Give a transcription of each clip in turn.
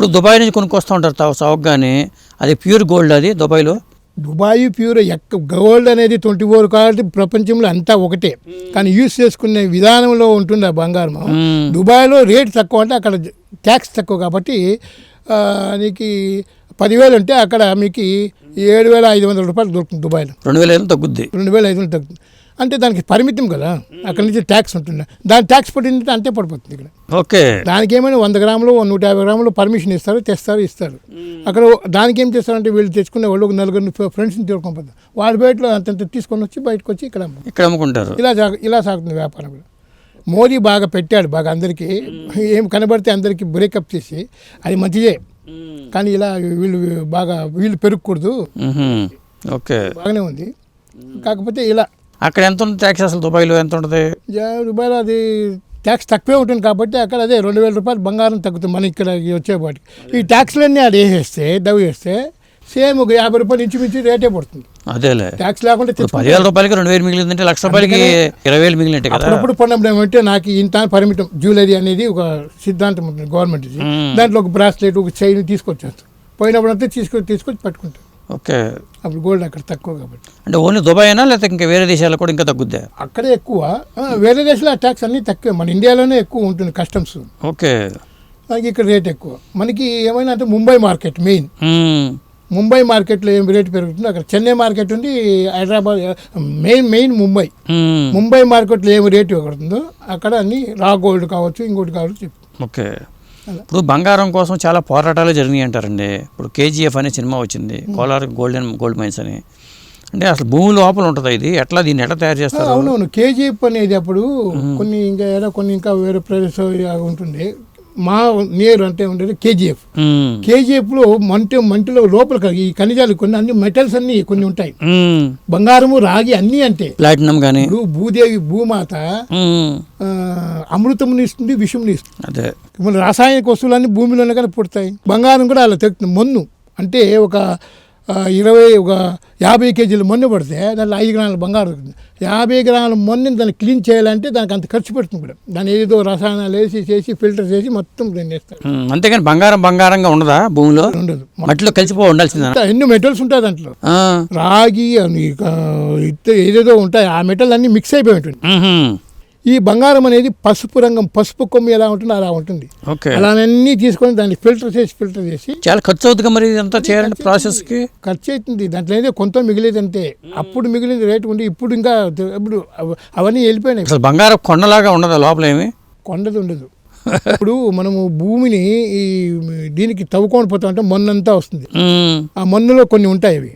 ఇప్పుడు దుబాయ్ నుంచి కొనుక్కొస్తూ ఉంటారు తా- చౌకగానే అది ప్యూర్ గోల్డ్ అది దుబాయ్లో? దుబాయ్ ప్యూర్ ఎక్క గోల్డ్ అనేది ట్వంటీ ఫోర్ కాబట్టి ప్రపంచంలో అంతా ఒకటే. కానీ యూస్ చేసుకునే విధానంలో ఉంటుంది ఆ బంగారం. దుబాయ్లో రేట్ తక్కువ అంటే అక్కడ ట్యాక్స్ తక్కువ కాబట్టి నీకు పదివేలు అంటే అక్కడ మీకు ఏడు వేల ఐదు వందల రూపాయలు దొరుకుతుంది దుబాయ్లో. రెండు వేల ఐదు తగ్గుద్ది. రెండు వేల ఐదు వందలు తగ్గుతుంది. అంటే దానికి పరిమితం కదా. అక్కడ నుంచి ట్యాక్స్ ఉంటుంది. దాని ట్యాక్స్ పడింది అంతే పడిపోతుంది ఇక్కడ. ఓకే. దానికి ఏమైనా వంద గ్రాములు నూట యాభై గ్రాములు పర్మిషన్ ఇస్తారు తెస్తారు ఇస్తారు. అక్కడ దానికి ఏం చేస్తారంటే వీళ్ళు తెచ్చుకునే వాళ్ళు ఒక నలుగురు ఫ్రెండ్స్ని తీసుకొని వాళ్ళ బయటలో అంతంత తీసుకొని వచ్చి బయటకు వచ్చి ఇక్కడ. ఇక్కడ అమ్ముకుంటారు. ఇలా సాగు ఇలా సాగుతుంది వ్యాపారం మోదీ బాగా పెట్టాడు బాగా అందరికీ. ఏం కనబడితే అందరికీ బ్రేకప్ చేసి అది మంచిదే. కానీ ఇలా వీళ్ళు బాగా వీళ్ళు పెరగకూడదు. ఓకే. బాగానే ఉంది. కాకపోతే ఇలా అక్కడ ఎంత ఉంటుంది ట్యాక్స్ అసలు దుబాయ్లో ఎంత ఉంటుంది? దుబాయ్లో అది ట్యాక్స్ తక్కువే ఉంటుంది కాబట్టి అక్కడ అదే రెండు వేల రూపాయలు బంగారం తగ్గుతుంది మన ఇక్కడ వచ్చేపాటికి. ఈ ట్యాక్స్లన్నీ అది వేసేస్తే దవి వేస్తే సేమ్ ఒక యాభై రూపాయలు ఇంచుమించు రేటే పడుతుంది. అదేలే. ట్యాక్స్ లేకుండా పదివేల రూపాయలకి రెండు వేలు మిగిలిందంటే లక్ష రూపాయలకి ఇరవై వేలు మిగిలినట్టే కదా? అప్పుడప్పుడు పడినప్పుడు ఏమంటే నాకు ఇంత పరిమితం. జ్యువెలరీ అనేది ఒక సిద్ధాంతం ఉంటుంది గవర్నమెంట్. దాంట్లో ఒక బ్రాస్లెట్ ఒక చైన్ తీసుకొచ్చేస్తాం పోయినప్పుడు అంతా తీసుకొని తీసుకొచ్చి పట్టుకుంటాం ఓకే. అప్పుడు గోల్డ్ అక్కడ తక్కువ కాబట్టి. అంటే ఓన్లీ దుబాయ్ అయినా లేకపోతే ఇంకా వేరే దేశాల్లో కూడా ఇంకా తగ్గుద్దా? అక్కడే ఎక్కువ. వేరే దేశాల్లో ట్యాక్స్ అన్నీ తక్కువే. మన ఇండియాలోనే ఎక్కువ ఉంటుంది కస్టమ్స్ ఓకే. ఇక్కడ రేట్ ఎక్కువ. మనకి ఏమైనా అంటే ముంబై మార్కెట్ మెయిన్. ముంబై మార్కెట్లో ఏం రేట్ పెరుగుతుందో అక్కడ చెన్నై మార్కెట్ ఉంది హైదరాబాద్ మెయిన్ మెయిన్ ముంబై. ముంబై మార్కెట్లో ఏం రేటు పెరుగుతుందో అక్కడ అన్ని రా గోల్డ్ కావచ్చు ఇంకోటి కావచ్చు ఓకే. ఇప్పుడు బంగారం కోసం చాలా పోరాటాలు జరిగినాయి అంటారండి. ఇప్పుడు కేజీఎఫ్ అనే సినిమా వచ్చింది. కోలార్ గోల్డెన్ గోల్డ్ మైన్స్ అని. అంటే అసలు భూమి లోపల ఉంటుంది ఇది? ఎట్లా దీన్ని ఎట్లా తయారు చేస్తారు? అవునవును. కేజీఎఫ్ అనేది అప్పుడు కొన్ని ఇంకా ఏదో కొన్ని ఇంకా వేరే ప్రదేశం ఉంటుంది. మా నియర్ అంటే ఉండేది కేజీఎఫ్. కేజీఎఫ్లో మంటి మంటిలో లోపల ఈ ఖనిజాలు కొన్ని అన్ని మెటల్స్ అన్ని కొన్ని ఉంటాయి. బంగారము రాగి అన్నీ అంటే. ప్లాటినం కానీ భూదేవి భూమాత అమృతముని ఇస్తుంది విషముని ఇస్తుంది. అదే. మన రాసాయనిక వస్తువులన్నీ భూమిలోనే కానీ పుడతాయి. బంగారం కూడా అలా తెగుతుంది. మొన్ను అంటే ఒక ఇరవై ఒక యాభై కేజీలు మొన్ను పడితే దాంట్లో ఐదు గ్రాముల బంగారం దొరుకుతుంది యాభై గ్రాముల మొన్నని దాన్ని క్లీన్ చేయాలంటే దానికి అంత ఖర్చు పెడుతుంది కూడా దాన్ని ఏదో రసాయనాలు వేసి చేసి ఫిల్టర్ చేసి మొత్తం దాన్ని వేస్తారు. అంతేగాని బంగారం బంగారంగా ఉండదా భూమిలో? ఉండదు. మట్టిలో కలిసిపో ఉండాల్సిందా? ఎన్ని మెటల్స్ ఉంటాయి దాంట్లో. రాగి ఏదేదో ఉంటాయి. ఆ మెటల్ అన్నీ మిక్స్ అయిపోయి ఉంటుంది. ఈ బంగారం అనేది పసుపు రంగం పసుపు కొమ్ము ఎలా ఉంటుందో అలా ఉంటుంది. అలానన్నీ తీసుకొని దాన్ని ఫిల్టర్ చేసి ఫిల్టర్ చేసి చాలా ఖర్చు అవుతుంది మరి ఇదంతా చేయాలంటే ప్రాసెస్కి? ఖర్చు అవుతుంది దాంట్లో ఏదో కొంత మిగిలేదు అంతే అప్పుడు మిగిలింది రేటు ఉంది ఇప్పుడు ఇంకా ఇప్పుడు అవ- అవన్నీ వెళ్ళిపోయినాయి. అసలు బంగారం కొండలాగా ఉండదా లోపల ఏమి? కొండది ఉండదు. ఇప్పుడు మనము భూమిని ఈ దీనికి తవ్వుకొని పోతా ఉంటే మొన్నంతా వస్తుంది. ఆ మన్నులో కొన్ని ఉంటాయి అవి.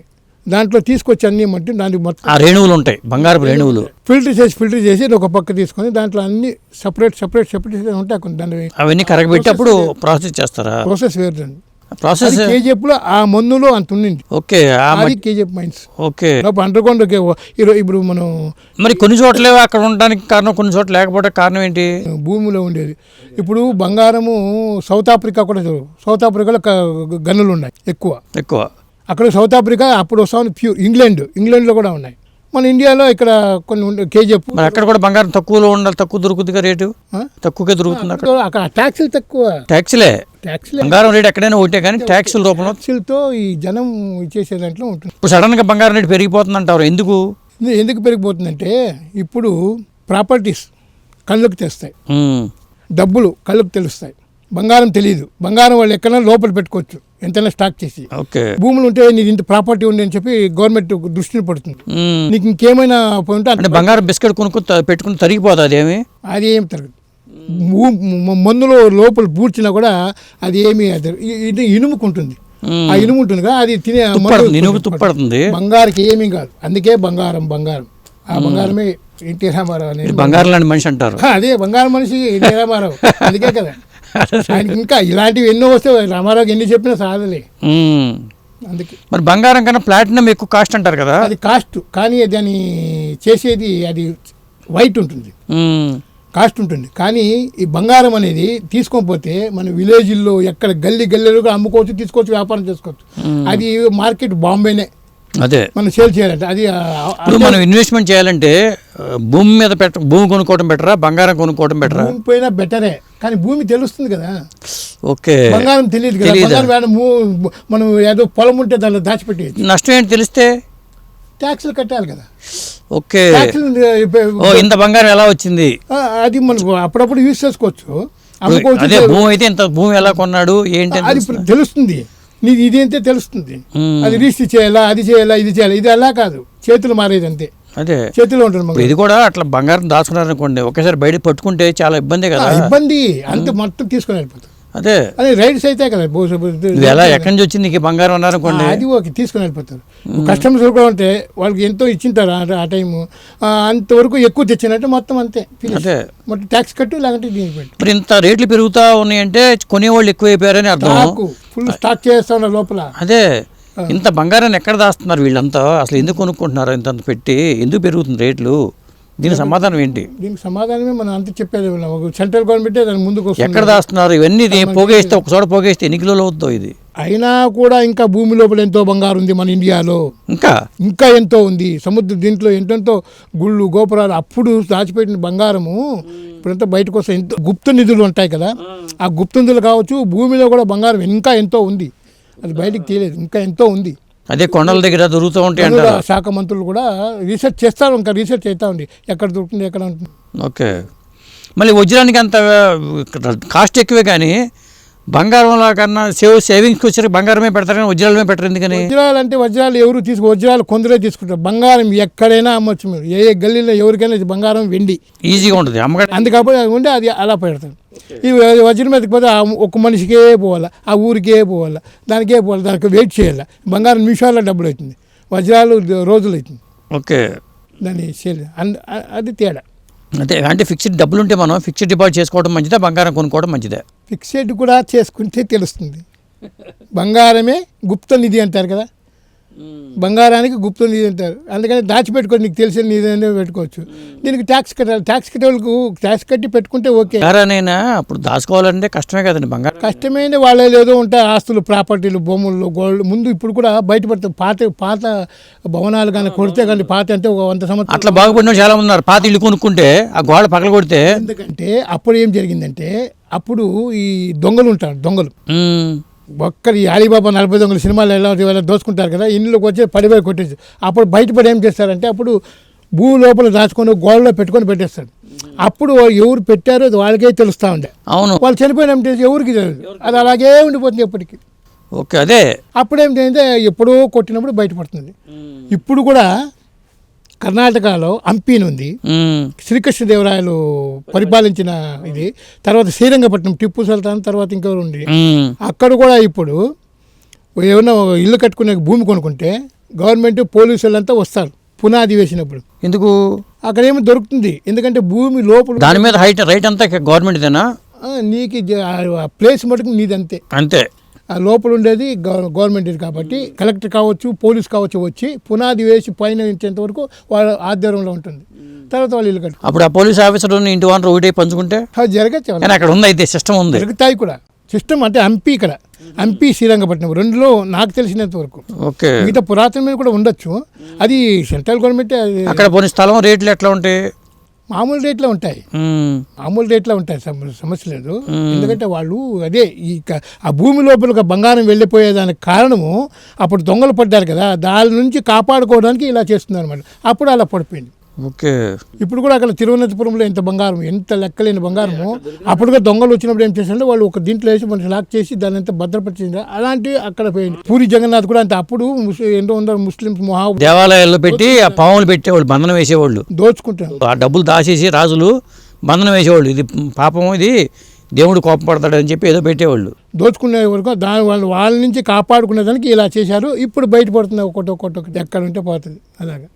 దాంట్లో తీసుకొచ్చి అన్ని మట్టి దానికి మొత్తం ఆ రేణువులు ఉంటాయి బంగారపు రేణువులు. ఫిల్టర్ చేసి ఫిల్టర్ చేసి ఒక పక్క తీసుకొని దాంట్లో అన్ని సపరేట్ సపరేట్ సపరేట్ ఉంటాయి కొన్ని దాని అవన్నీ కరగబెట్టి అప్పుడు ప్రాసెస్ చేస్తారా? ప్రాసెస్ వేరు దాన్ని. ప్రాసెస్ కేజీఎఫ్లో ఆ మందులో అంత ఉండింది. ఓకే అది KGF mines. Okay. Underground ఇప్పుడు మనం మరి కొన్ని చోట్ల అక్కడ ఉండడానికి కారణం కొన్ని చోట్ల లేకపోతే కారణం ఏంటి? భూమిలో ఉండేది. ఇప్పుడు బంగారము సౌత్ ఆఫ్రికా కూడా. సౌత్ ఆఫ్రికాలో గనులు ఉన్నాయి ఎక్కువ. ఎక్కువ. అక్కడ సౌత్ ఆఫ్రికా అప్పుడు వస్తాను ప్యూర్ ఇంగ్లాండ్ ఇంగ్లాండ్లో కూడా ఉన్నాయి. మన ఇండియాలో ఇక్కడ కొన్ని కేజీఎఫ్ మరి అక్కడ కూడా బంగారం తక్కువలో ఉండాలి తక్కువ దొరుకుతుందిగా రేటు? తక్కువకే దొరుకుతుంది అక్కడ. అక్కడ ట్యాక్సులు తక్కువ. ట్యాక్స్లే ట్యాక్స్లే బంగారం రేట్ ఎక్కడైనా ఒకటే కానీ ట్యాక్సుల రూపంలో. ట్యాక్సులతో ఈ జనం ఇచ్చేసే దాంట్లో ఉంటుంది. ఇప్పుడు సడన్గా బంగారం రేటు పెరిగిపోతుంది అంటారు ఎందుకు ఎందుకు పెరిగిపోతుందంటే ఇప్పుడు ప్రాపర్టీస్ కళ్ళకు తెస్తాయి. డబ్బులు కళ్ళకు తెలుస్తాయి. బంగారం తెలియదు బంగారం వాళ్ళు ఎక్కడైనా లోపల పెట్టుకోవచ్చు. ఎంతైనా స్టాక్ చేసి. ఓకే. భూములు ఉంటే నీది ఇంత ప్రాపర్టీ ఉంది అని చెప్పి గవర్నమెంట్ దృష్టిని పడుతుంది. నీకు ఇంకేమైనా ఉంటే అంటే బంగారం బిస్కెట్ కొనుక్కు పెట్టుకుని తరిగిపోతుంది అదేమి అది ఏం తరగదు. మందులో లోపల పూడ్చినా కూడా అది ఏమి ఇనుముకుంటుంది. ఆ ఇనుము ఉంటుంది కదా అది తినే ఇనుము తుప్పడుతుంది. బంగారుకి ఏమీ కాదు. అందుకే బంగారం బంగారం. ఆ బంగారమే ఎన్టీ రామారావు అనేది బంగారం లాంటి మనిషి అంటారు. అదే బంగారం మనిషి ఎన్టీ రామారావు. అందుకే కదా. ఆయనకి ఇంకా ఇలాంటివి ఎన్నో వస్తే రామారావుకి ఎన్ని చెప్పినా సాధలే. అందుకే. మరి బంగారం కన్నా ప్లాటినం ఎక్కువ కాస్ట్ అంటారు కదా? అది కాస్ట్ కానీ దాన్ని చేసేది అది వైట్ ఉంటుంది. కాస్ట్ ఉంటుంది. కానీ ఈ బంగారం అనేది తీసుకొని పోతే మన విలేజ్ల్లో ఎక్కడ గల్లీ గల్లీలో కూడా అమ్ముకోవచ్చు తీసుకోవచ్చు వ్యాపారం చేసుకోవచ్చు. అది మార్కెట్ బాంబేనే. అదే. మనం సేల్ చేయాలంటే అది ఇప్పుడు మనం ఇన్వెస్ట్మెంట్ చేయాలంటే భూమి మీద పెట్ట భూమి కొనుక్కోవడం బెటరా బంగారం కొనుక్కోవడం బెటరా? భూమి పైన బెటరే. కానీ భూమి తెలుస్తుంది కదా. ఓకే. బంగారం తెలియదు కదా? బంగారం వేడ మనం ఏదో పొలం ఉంటే దానిలో దాచిపెట్టేది నష్టం ఏంటి తెలిస్తే? ట్యాక్సులు కట్టాలి కదా. ఓకే. ఓ ఇంత బంగారం ఎలా వచ్చింది? అది మనం అప్పుడప్పుడు యూజ్ చేసుకోవచ్చు. అదే భూమి అయితే ఇంత భూమి ఎలా కొన్నాడు? ఏంటి అది తెలుస్తుంది. నీది ఇది అంతే తెలుస్తుంది. అది రిజిస్టర్ చేయాలా అది చేయాలా ఇది చేయాలా ఇది అలా కాదు. చేతులు మారేది అంతే. అదే. చేతిలో ఉంటుంది ఇప్పుడు ఇది కూడా అట్లా బంగారం దాచుకున్నారనుకోండి ఒకేసారి బయట పట్టుకుంటే చాలా ఇబ్బంది కదా. ఇబ్బంది. అంత మొత్తం తీసుకొని వెళ్ళిపోతుంది అదే. అది రైడ్స్ అయితే కదా ఎలా ఎక్కడి నుంచి వచ్చింది నీకు బంగారం అన్నారనుకోండి అది ఓకే తీసుకొని వెళ్ళిపోతారు. కస్టమర్స్ కూడా ఉంటే వాళ్ళకి ఎంతో ఇచ్చింటారు ఆ- టైము. అంతవరకు ఎక్కువ తెచ్చినట్టు మొత్తం అంతే. అదే. మొత్తం ట్యాక్స్ కట్టు లేకుంటే దీనికి పెట్టు. మరి ఇంత రేట్లు పెరుగుతా ఉన్నాయంటే కొనేవాళ్ళు ఎక్కువైపోయారని అర్థం. ఫుల్ స్టాక్ చేస్తా ఉన్నారు లోపల. అదే. ఇంత బంగారాన్ని ఎక్కడ దాస్తున్నారు వీళ్ళంతా? అసలు ఎందుకు కొనుక్కుంటున్నారు ఇంత పెట్టి? ఎందుకు పెరుగుతుంది రేట్లు? దీని సమాధానం ఏంటి? దీనికి సమాధానమే మనం అంత చెప్పేది సెంట్రల్ గవర్నమెంటే దాని ముందుకు ఎక్కడ దాస్తున్నారు? ఇవన్నీ పోగేస్తే ఒక చోట పోగేస్తే ఎన్ని కిలోలు అవుతుందో ఇది? అయినా కూడా ఇంకా భూమి లోపల ఎంతో బంగారు ఉంది మన ఇండియాలో. ఇంకా? ఇంకా ఎంతో ఉంది. సముద్ర దీంట్లో ఎంతెంతో గుళ్ళు గోపురాలు అప్పుడు దాచిపెట్టిన బంగారము ఇప్పుడంతా బయటకు వస్తే ఎంతో గుప్త నిధులు ఉంటాయి కదా. ఆ గుప్త నిధులు కావచ్చు భూమిలో కూడా బంగారం ఇంకా ఎంతో ఉంది. అది బయటికి తెలియదు ఇంకా ఎంతో ఉంది. అదే కొండల దగ్గర దొరుకుతూ ఉంటాయి శాఖ మంత్రులు కూడా రీసెర్చ్ చేస్తారు ఇంకా రీసెర్చ్ అవుతా ఉంది. ఎక్కడ దొరుకుతుంది ఎక్కడ ఉంటుంది. ఓకే. మళ్ళీ వజ్రానికి అంత కాస్ట్ ఎక్కువే కానీ బంగారంలో కన్నా సేవ్ సేవింగ్స్కి వచ్చారు బంగారమే పెడతారు కానీ వజ్రాలమే పెట్టరు ఎందుకని? వజ్రాలు అంటే వజ్రాలు ఎవరు తీసుకు వజ్రాలు కొందరే తీసుకుంటారు. బంగారం ఎక్కడైనా అమ్మొచ్చు మీరు. ఏ ఏ గల్లీలో ఎవరికైనా బంగారం వెండి. ఈజీగా ఉంటుంది. అమ్మగ అందుకప్పుడు అది ఉంటే అది అలా పెడతారు. ఈ వజ్రం మీదకి పోతే ఆ ఒక మనిషికే పోవాలా ఆ ఊరికే పోవాలా దానికే పోవాలి దానికి వెయిట్ చేయాలి. బంగారం నిమిషాల్లో డబ్బులు అవుతుంది. వజ్రాలు రోజులు అవుతుంది. ఓకే. దాన్ని అది తేడా. అంటే అంటే ఫిక్స్డ్ డబ్బులు ఉంటే మనం ఫిక్స్డ్ డిపాజిట్ చేసుకోవడం మంచిదా బంగారం కొనుక్కోవడం మంచిదే? ఫిక్స్డ్ కూడా చేసుకుంటే తెలుస్తుంది. బంగారమే గుప్త నిధి అంటారు కదా. బంగారానికి గుప్త నిధి అంటారు. అందుకని దాచిపెట్టుకోండి నీకు తెలిసిన నిధి పెట్టుకోవచ్చు. దీనికి ట్యాక్స్ కట్టాలి. ట్యాక్స్ కట్టేవాళ్ళకు ట్యాక్స్ కట్టి పెట్టుకుంటే ఓకే. బంగారానైనా అప్పుడు దాచుకోవాలంటే కష్టమే కదండి బంగారం. కష్టమైన వాళ్ళే ఏదో ఉంటాయి ఆస్తులు ప్రాపర్టీలు భూములు గోల్డ్ ముందు ఇప్పుడు కూడా బయటపడుతుంది పాత పాత భవనాలు కానీ కొడితే కానీ పాత అంటే ఒక వంద సంవత్సరాలు అట్లా బాగుపడిన చాలా ఉన్నారు. పాత ఇల్లు కొనుక్కుంటే ఆ గోడ పగల కొడితే ఎందుకంటే అప్పుడు ఏం జరిగిందంటే అప్పుడు ఈ దొంగలు ఉంటారు. దొంగలు. ఒక్కరి అలీబాబా నలభై దొంగల సినిమాలు ఎలా ఇలా దోచుకుంటారు కదా ఇంట్లోకి వచ్చి పడిపోయి కొట్టేసి. అప్పుడు బయటపడి ఏం చేస్తారంటే అప్పుడు భూమి లోపల దాచుకొని గోడలో పెట్టుకొని పెట్టేస్తాడు అప్పుడు ఎవరు పెట్టారో అది వాళ్ళకే తెలుస్తూ ఉండే. అవును. వాళ్ళు చనిపోయిన ఎవరికి తెలియదు. అది అలాగే ఉండిపోతుంది ఎప్పటికీ. ఓకే అదే. అప్పుడేమిటంటే ఎప్పుడో కొట్టినప్పుడు బయటపడుతుంది. ఇప్పుడు కూడా కర్ణాటకలో హంపీని ఉంది. శ్రీకృష్ణదేవరాయలు పరిపాలించిన ఇది. తర్వాత శ్రీరంగపట్నం టిప్పు సుల్తాన్ తర్వాత ఇంకెవరు ఉంది. అక్కడ కూడా ఇప్పుడు ఏమన్నా ఇల్లు కట్టుకునే భూమి కొనుక్కుంటే గవర్నమెంట్ పోలీసులు అంతా వస్తారు. పునాది వేసినప్పుడు. ఎందుకు? అక్కడ ఏమో దొరుకుతుంది. ఎందుకంటే భూమి లోపల దాని మీద హైట్ రైట్ అంతా గవర్నమెంట్దేనా? నీకు ప్లేస్ మటుకు నీదంతే. అంతే. ఆ లోపల ఉండేది గవ- గవర్నమెంట్ కాబట్టి కలెక్టర్ కావచ్చు పోలీస్ కావచ్చు వచ్చి పునాది వేసి పైన ఇచ్చేంత వరకు వాళ్ళ ఆధ్వర్యంలో ఉంటుంది. తర్వాత వాళ్ళు ఇల్లు కట్టు అప్పుడు ఆ పోలీస్ ఆఫీసర్ ఇంటి ఓనర్ ఒకటే పంచుకుంటే? అది జరగచ్చు అక్కడ ఉంది అయితే సిస్టమ్ ఉంది. జరుగుతాయి కూడా. సిస్టమ్ అంటే హంపి ఇక్కడ. హంపి శ్రీరంగపట్నం. రెండులో నాకు తెలిసినంత వరకు. ఓకే. మిగతా పురాతనమైన కూడా ఉండొచ్చు. అది సెంట్రల్ గవర్నమెంట్ అది అక్కడ పోనీ స్థలం రేట్లు ఎట్లా ఉంటాయి? మామూలు రేట్లో ఉంటాయి. మ్మ్. మామూలు రేట్లో ఉంటాయి. సమ- సమస్య లేదు. ఎందుకంటే వాళ్ళు అదే ఈ ఆ భూమి లోపల బంగారం వెళ్ళిపోయేదానికి కారణము అప్పుడు దొంగలు పడ్డారు కదా. దాని నుంచి కాపాడుకోవడానికి ఇలా చేస్తున్నారు అనమాట అప్పుడు అలా పడిపోయింది. ఓకే. ఇప్పుడు కూడా అక్కడ తిరువనంతపురంలో ఎంత బంగారం ఎంత లెక్కలేని బంగారము అప్పుడుగా దొంగలు వచ్చినప్పుడు ఏం చేశారంటే వాళ్ళు ఒక దీంట్లో వేసి మనకి లాక్ చేసి దాన్ని ఎంత భద్రపరిచింది అలాంటివి అక్కడ పోయింది పూరి జగన్నాథ్ కూడా అంతే. అప్పుడు ఎంతో వందల ముస్లిమ్స్ మొహా దేవాలయాల్లో పెట్టి ఆ పాములు పెట్టేవాళ్ళు బంధనం వేసేవాళ్ళు. దోచుకుంటారు. ఆ డబ్బులు దాచేసి రాజులు బంధనం వేసేవాళ్ళు. ఇది పాపం ఇది దేవుడు కోపం పడతాడని చెప్పి ఏదో పెట్టేవాళ్ళు. దోచుకునే వరకు దాని వాళ్ళు వాళ్ళ నుంచి కాపాడుకునే దానికి ఇలా చేశారు. ఇప్పుడు బయటపడుతుంది ఒకటి ఒకటి ఒకటి ఎక్కడ ఉంటే పోతుంది. అలాగా.